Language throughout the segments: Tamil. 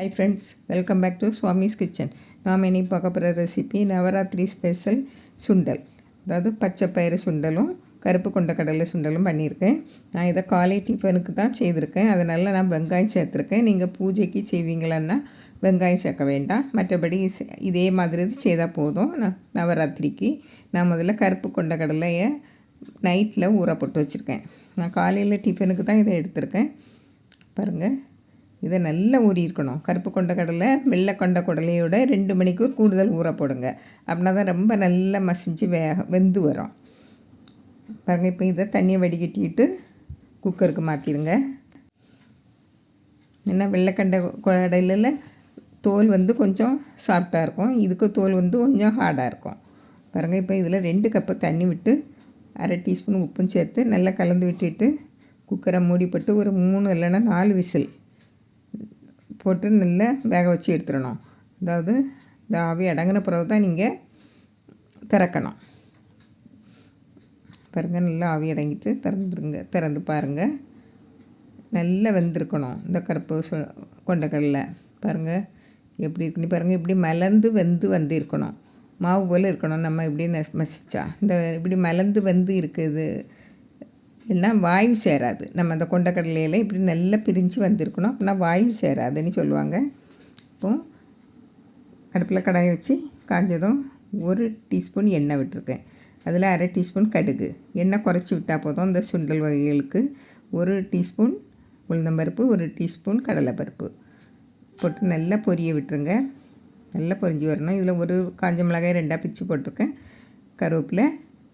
Hi friends welcome back to Swami's kitchen நாம் இனி பார்க்க போகிற ரெசிபி நவராத்திரி ஸ்பெஷல் சுண்டல். அதாவது பச்சை பயிறு சுண்டலும் கருப்பு கொண்ட கடலை சுண்டலும் பண்ணியிருக்கேன். நான் இதை காலை டிஃபனுக்கு தான் செய்திருக்கேன். அதனால் நான் வெங்காயம் சேர்த்துருக்கேன். நீங்கள் பூஜைக்கு செய்வீங்களான்னா வெங்காயம் சேர்க்க வேண்டாம். மற்றபடி இதே மாதிரி இது செய்தால் போதும். நான் நவராத்திரிக்கு நான் முதல்ல கருப்பு கொண்ட கடலையை நைட்டில் ஊற போட்டு வச்சுருக்கேன். நான் காலையில் டிஃபனுக்கு தான் இதை எடுத்திருக்கேன். பாருங்கள் இதை நல்லா ஊறி இருக்கணும். கருப்பு கொண்ட கடலை வெள்ளை கொண்ட கடலையோட ரெண்டு மணிக்கூர் கூடுதல் ஊற போடுங்க. அப்படின்னா தான் ரொம்ப நல்லா மசிஞ்சு வேக வெந்து வரும். பாருங்க இப்போ இதை தண்ணியை வடிகட்டிட்டு குக்கருக்கு மாற்றிடுங்க ஏன்னா வெள்ளைக்கண்ட கடலையில் தோல் வந்து கொஞ்சம் சாஃப்டாக இருக்கும். இதுக்கு தோல் வந்து கொஞ்சம் ஹார்டாக இருக்கும். பாருங்கள் இப்போ இதில் ரெண்டு கப்பு தண்ணி விட்டு அரை டீஸ்பூன் உப்பும் சேர்த்து நல்லா கலந்து விட்டுட்டு குக்கரை மூடிப்பட்டு ஒரு மூணு இல்லைன்னா நாலு விசில் போட்டு நல்லா வேக வச்சு எடுத்துடணும். அதாவது இந்த ஆவி அடங்கின பிறகு தான் நீங்கள் திறக்கணும். பாருங்கள் நல்லா ஆவி அடங்கிட்டு திறந்துருங்க திறந்து பாருங்கள் நல்லா வெந்திருக்கணும் இந்த கருப்பு சு கொண்டக்கடலை. பாருங்கள் எப்படி இருக்குன்னு பாருங்கள் இப்படி மலர்ந்து வெந்து வந்து இருக்கணும் மாவு போல் இருக்கணும் நம்ம இப்படி நெஸ் மசிச்சா. இந்த இப்படி மலர்ந்து வந்து இருக்குது. என்ன வாயு சேராது. நம்ம அந்த கொண்டக்கடலையில் இப்படி நல்லா பிரிஞ்சு வந்திருக்கணும். அப்படின்னா வாயு சேராதுன்னு சொல்லுவாங்க. இப்போ அடுப்பில் கடாயை வச்சு காஞ்சதும் ஒரு டீஸ்பூன் எண்ணெய் விட்டுருக்கேன். அதில் அரை டீஸ்பூன் கடுகு. எண்ணெய் குறைச்சி விட்டால் போதும் இந்த சுண்டல் வகைகளுக்கு. ஒரு டீஸ்பூன் உளுந்தம்பருப்பு ஒரு டீஸ்பூன் கடலைப்பருப்பு. போட்டு நல்லா பொரிய விட்டுருங்க. நல்லா பொரிஞ்சு வரணும். இதில் ஒரு காஞ்ச மிளகாய் ரெண்டாக பிச்சு போட்டிருக்கேன். கருவேப்பிலை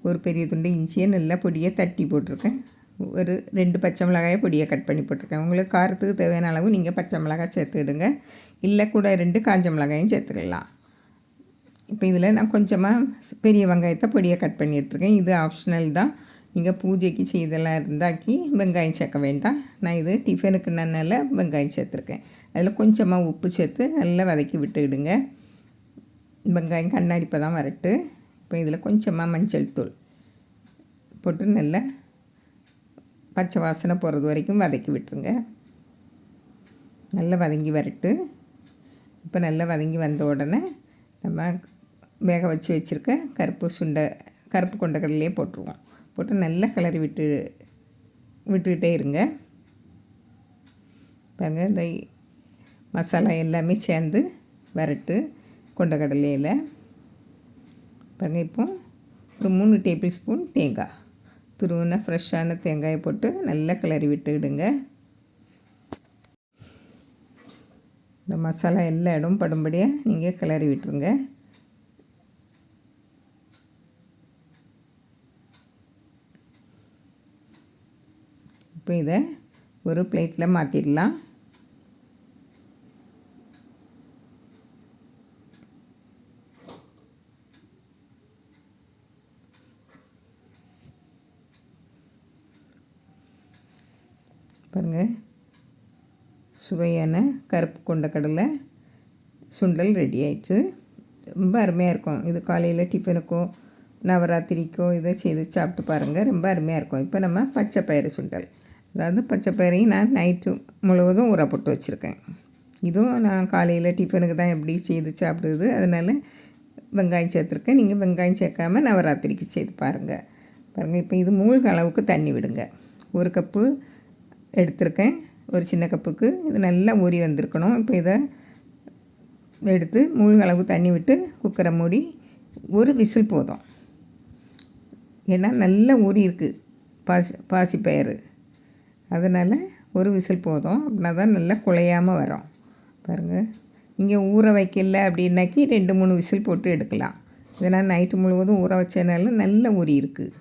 ஒரு பெரிய துண்டு இஞ்சியை நல்லா பொடியை தட்டி போட்டிருக்கேன். ஒரு ரெண்டு பச்சை மிளகாயை பொடியை கட் பண்ணி போட்டிருக்கேன். உங்களுக்கு காரத்துக்கு தேவையான அளவு நீங்கள் பச்சை மிளகாய் சேர்த்துக்கிடுங்க. இல்லை கூட ரெண்டு காஞ்ச மிளகாயும் சேர்த்துக்கலாம். இப்போ இதில் நான் கொஞ்சமாக பெரிய வெங்காயத்தை பொடியை கட் பண்ணி எடுத்துருக்கேன். இது ஆப்ஷனல் தான். நீங்கள் பூஜைக்கு செய்தெல்லாம் இருந்தாக்கி வெங்காயம் சேர்க்க வேண்டாம். நான் இது டிஃபனுக்கு நல்ல வெங்காயம் சேர்த்துருக்கேன். அதில் கொஞ்சமாக உப்பு சேர்த்து நல்லா வதக்கி விட்டுக்கிடுங்க. வெங்காயம் கண்ணாடி தான் வரட்டு. இப்போ இதில் கொஞ்சமாக மஞ்சள் தூள். போட்டு நல்லா பச்சை வாசனை போகிறது வரைக்கும் வதக்கி விட்டுருங்க. நல்லா வதங்கி வரட்டு. இப்போ நல்லா வதங்கி வந்த உடனே நம்ம வேக வச்சு வச்சுருக்க கருப்பு சுண்டை கருப்பு கொண்ட கடலையே போட்டுருவோம். போட்டு நல்லா கிளறி விட்டு விட்டுக்கிட்டே இருங்க. பாருங்க இந்த மசாலா எல்லாமே சேர்ந்து வரட்டு கொண்ட கடலையில் பாருங்க இப்போ ஒரு மூணு டேபிள் ஸ்பூன் தேங்காய். துருவின ஃப்ரெஷ்ஷான தேங்காயை போட்டு நல்லா கிளறி விட்டுவிடுங்க இந்த மசாலா எல்லா இடமும் படும்படியாக நீங்கள் கிளறி விட்டுருங்க. இப்போ இதை ஒரு பிளேட்டில் மாற்றிடலாம் பாருங்கள் சுவையான கருப்பு கொண்ட கடலை சுண்டல் ரெடி ஆயிடுச்சு. ரொம்ப அருமையாக இருக்கும். இது காலையில் டிஃபனுக்கோ நவராத்திரிக்கோ இதை செய்து சாப்பிட்டு பாருங்கள் ரொம்ப அருமையாக இருக்கும். இப்போ நம்ம பச்சை பயிறு சுண்டல். அதாவது பச்சை பயிரையும் நான் நைட்டு முழுவதும் ஊற போட்டு வச்சுருக்கேன். இதுவும் நான் காலையில் டிஃபனுக்கு தான் எப்படி செய்து சாப்பிடுது அதனால் வெங்காயம் சேர்த்துருக்கேன். நீங்கள் வெங்காயம் சேர்க்காம நவராத்திரிக்கு செய்து பாருங்கள் பாருங்கள் இப்போ இது மூழ்க அளவுக்கு தண்ணி விடுங்க. ஒரு கப்பு எடுத்திருக்கேன். ஒரு சின்ன கப்புக்கு. இது நல்லா ஊறி வந்திருக்கணும். இப்போ இதை எடுத்து மூழ்க அளவு தண்ணி விட்டு குக்கரை மூடி ஒரு விசில் போதும். ஏன்னா நல்லா ஊறி இருக்குது பாசி பாசிப்பயிறு அதனால் ஒரு விசில் போதும். அப்படின்னா தான் நல்லா குழையாமல் வரும். பாருங்கள் இங்கே ஊற வைக்கல அப்படின்னாக்கி ரெண்டு மூணு விசில் போட்டு எடுக்கலாம். இதனால் நைட்டு முழுவதும் ஊற வச்சதுனால நல்லா ஊறி இருக்குது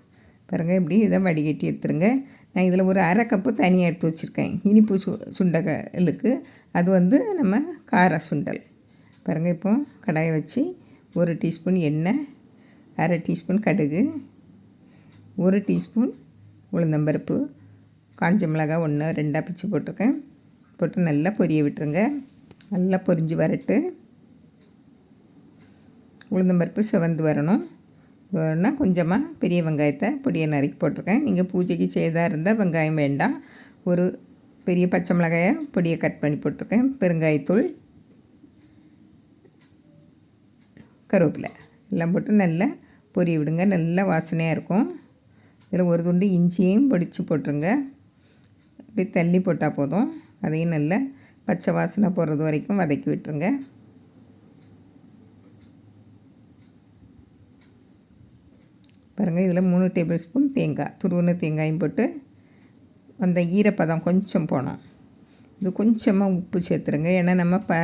பாருங்கள் இப்படி இதை வடிகட்டி எடுத்துருங்க. நான் இதில் ஒரு அரை கப்பு தனியாக எடுத்து வச்சுருக்கேன். இனிப்பு சு சுண்டலுக்கு. அது வந்து நம்ம கார சுண்டல். பாருங்கள் இப்போ கடாயை வச்சு ஒரு டீஸ்பூன் எண்ணெய் அரை டீஸ்பூன் கடுகு ஒரு டீஸ்பூன் உளுந்தம்பருப்பு காஞ்ச மிளகாய் ஒன்று ரெண்டாக பிச்சு போட்டிருக்கேன். போட்டு நல்லா பொரிய விட்டுருங்க. நல்லா பொரிஞ்சு வரட்டு. உளுந்தம்பருப்பு சிவந்து வரணும். வேணும்னா கொஞ்சமாக பெரிய வெங்காயத்தை பொடியை நறுக்கி போட்டிருக்கேன். நீங்கள் பூஜைக்கு செய்தாக இருந்தால் வெங்காயம் வேண்டாம். ஒரு பெரிய பச்சை மிளகாயை பொடியை கட் பண்ணி போட்டிருக்கேன். பெருங்காயத்தூள் கருவேப்பிலை எல்லாம் போட்டு நல்லா பொரி விடுங்க. நல்லா வாசனையாக இருக்கும். இதில் ஒரு துண்டு இஞ்சியும் பொடிச்சு போட்டுருங்க. இப்படி தள்ளி போட்டால் போதும். அதையும் நல்லா பச்சை வாசனை போடுறது வரைக்கும் வதக்கி விட்டுருங்க. பாருங்கள் இதில் மூணு டேபிள் ஸ்பூன் தேங்காய் துருவின தேங்காயும் போட்டு அந்த ஈரப்பதம் கொஞ்சம் போனோம் இது கொஞ்சமாக உப்பு சேர்த்துருங்க. ஏன்னா நம்ம ப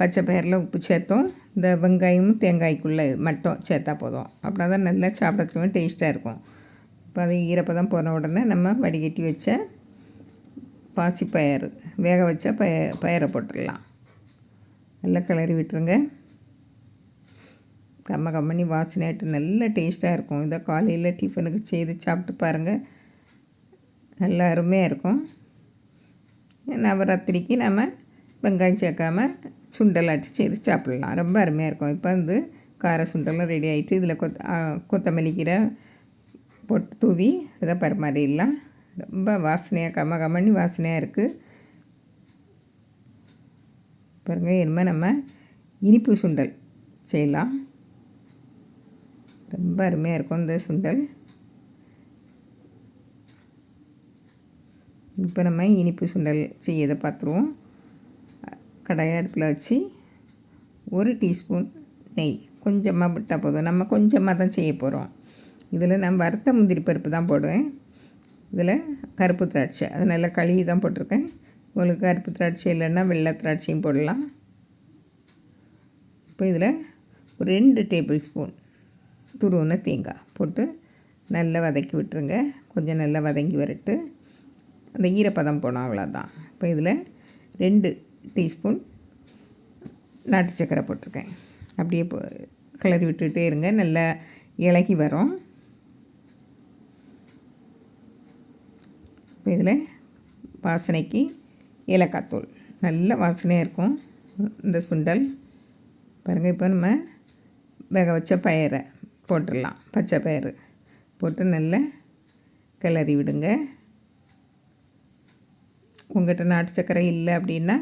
பச்சை பயிரில் உப்பு சேர்த்தோம். இந்த வெங்காயமும் தேங்காய்க்குள்ளே மட்டும் சேர்த்தா போதும். அப்படின்னா தான் நல்லா சாப்பிட்றதுக்கும் டேஸ்ட்டாக இருக்கும். இப்போ அது ஈரப்பதம் போன உடனே நம்ம வடிகட்டி வச்ச பாசி பயிறு வேக வச்ச பய பயிரை போட்டுடலாம். நல்லா கிளறி விட்டுருங்க. கம்ம கம்மனி வாசனையாட்டு நல்ல டேஸ்ட்டாக இருக்கும். இதை காலையில் டிஃபனுக்கு செய்து சாப்பிட்டு பாருங்கள் நல்லா அருமையாக இருக்கும். நவராத்திரிக்கு நம்ம வெங்காயம் சேர்க்காம சுண்டலாட்டி செய்து சாப்பிட்லாம். ரொம்ப அருமையாக இருக்கும். இப்போ வந்து கார சுண்டலும் ரெடி ஆகிட்டு இதில் கொத் கொத்தமல்லி கீரை போட்டு தூவி இதை பரிமாறிடலாம். ரொம்ப வாசனையாக கம்ம கம்மனி வாசனையாக இருக்குது பாருங்கள் இனிமேல் நம்ம இனிப்பு சுண்டல் செய்யலாம். ரொம்ப அருமையாக இருக்கும் இந்த சுண்டல். இப்போ நம்ம இனிப்பு சுண்டல் செய்யதை பார்த்துருவோம் கடாயை அடுப்பில் வச்சு ஒரு டீஸ்பூன் நெய். கொஞ்சமாக விட்டால் போதும். நம்ம கொஞ்சமாக தான் செய்ய போகிறோம் இதில் நான் வறுத்த முந்திரி பருப்பு தான் போடுவேன். இதில் கருப்பு திராட்சை. அது நல்லா கழுவி தான் போட்டிருக்கேன். உங்களுக்கு கருப்பு திராட்சை இல்லைன்னா வெள்ளை திராட்சையும் போடலாம். இப்போ இதில் ஒரு ரெண்டு டேபிள் ஸ்பூன் துருவன தேங்காய் போட்டு நல்லா வதக்கி விட்டுருங்க. கொஞ்சம் நல்லா வதங்கி வரட்டு. அந்த ஈரப்பதம் போனோம் அவ்வளோதான். இப்போ இதில் ரெண்டு டீஸ்பூன் நாட்டு சக்கரை போட்டிருக்கேன். அப்படியே போ கிளறி விட்டுகிட்டே இருங்க. நல்லா இலகி வரும். இப்போ இதில் வாசனைக்கு ஏலக்காத்தூள் நல்ல வாசனையாக இருக்கும். இந்த சுண்டல். பாருங்கள் இப்போ நம்ம வேக வச்ச பயிரை. போட்டுடலாம். பச்சை பயிறு போட்டு நல்லா கிளறி விடுங்க. உங்கள்கிட்ட நாட்டு சர்க்கரை இல்லை அப்படின்னா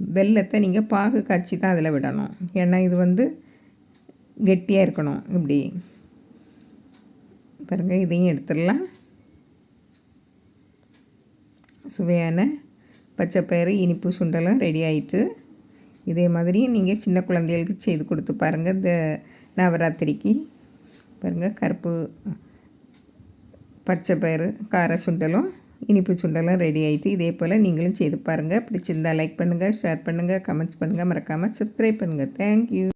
வெள்ளத்தை நீங்கள் பாகு காய்ச்சி தான் அதில் விடணும். ஏன்னா இது வந்து கெட்டியாக இருக்கணும் இப்படி. பாருங்கள் இதையும் எடுத்துடலாம். சுவையான பச்சைப்பயிறு இனிப்பு சுண்டலும் ரெடி ஆயிட்டு இதே மாதிரி நீங்கள் சின்ன குழந்தைகளுக்கு செய்து கொடுத்து பாருங்கள் இந்த நவராத்திரிக்கு பாருங்கள் கருப்பு பச்சை பயிறு கார சுண்டலும் இனிப்பு சுண்டலும் ரெடி ஆகிட்டு இதே போல் நீங்களும் செய்து பாருங்கள் பிடிச்சிருந்தால் லைக் பண்ணுங்கள் ஷேர் பண்ணுங்கள் கமெண்ட்ஸ் பண்ணுங்கள் மறக்காமல் சப்ஸ்கிரைப் பண்ணுங்கள் தேங்க்யூ